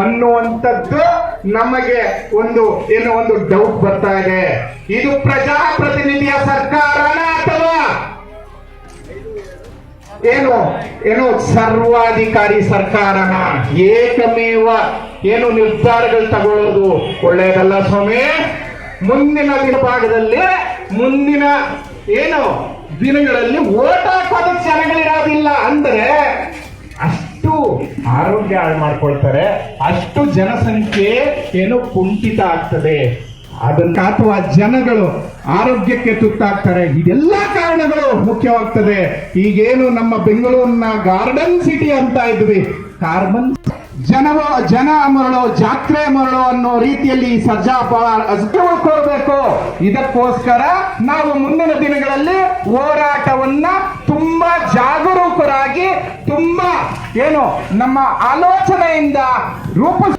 ಅನ್ನುವಂಥದ್ದು ನಮಗೆ ಒಂದು ಏನೋ ಒಂದು ಡೌಟ್ ಬರ್ತಾ ಇದೆ. ಇದು ಪ್ರಜಾಪ್ರತಿನಿಧಿಯ ಸರ್ಕಾರನ ಅಥವಾ ಏನು? ಏನು ಸರ್ವಾಧಿಕಾರಿ ಸರ್ಕಾರನ? ಏಕಮೇವ ಏನು ನಿರ್ಧಾರಗಳು ತಗೊಳ್ಳೋದು? ಒಳ್ಳೆಯದಲ್ಲ ಸ್ವಾಮಿ. ಮುಂದಿನ ದಿನಭಾಗದಲ್ಲಿ ಮುಂದಿನ ಏನು ದಿನಗಳಲ್ಲಿ ಓಟ್ ಹಾಕೋದಕ್ಕೆ ಅಷ್ಟು ಆರೋಗ್ಯ ಹಾಳು ಮಾಡ್ಕೊಳ್ತಾರೆ, ಅಷ್ಟು ಜನಸಂಖ್ಯೆ ಏನು ಕುಂಠಿತ ಆಗ್ತದೆ. ಅದನ್ನ ಅಥವಾ ಜನಗಳು ಆರೋಗ್ಯಕ್ಕೆ ತುತ್ತಾಗ್ತಾರೆ. ಇದೆಲ್ಲ ಕಾರಣಗಳು ಮುಖ್ಯವಾಗ್ತದೆ. ಈಗೇನು ನಮ್ಮ ಬೆಂಗಳೂರಿನ ಗಾರ್ಡನ್ ಸಿಟಿ ಅಂತ ಇದ್ವಿ. ಕಾರ್ಬನ್ ಜನ ಜನ ಮರಳು, ಜಾತ್ರೆ ಮರಳು ಅನ್ನೋ ರೀತಿಯಲ್ಲಿ ಈ ಸರ್ಜಾ ಕೊಡಬೇಕು. ಇದಕ್ಕೋಸ್ಕರ ನಾವು ಮುಂದಿನ ದಿನಗಳಲ್ಲಿ ಹೋರಾಟವನ್ನ ತುಂಬಾ ಏನು ನಮ್ಮ ಆಲೋಚನೆಯಿಂದ ರೂಪಿಸ್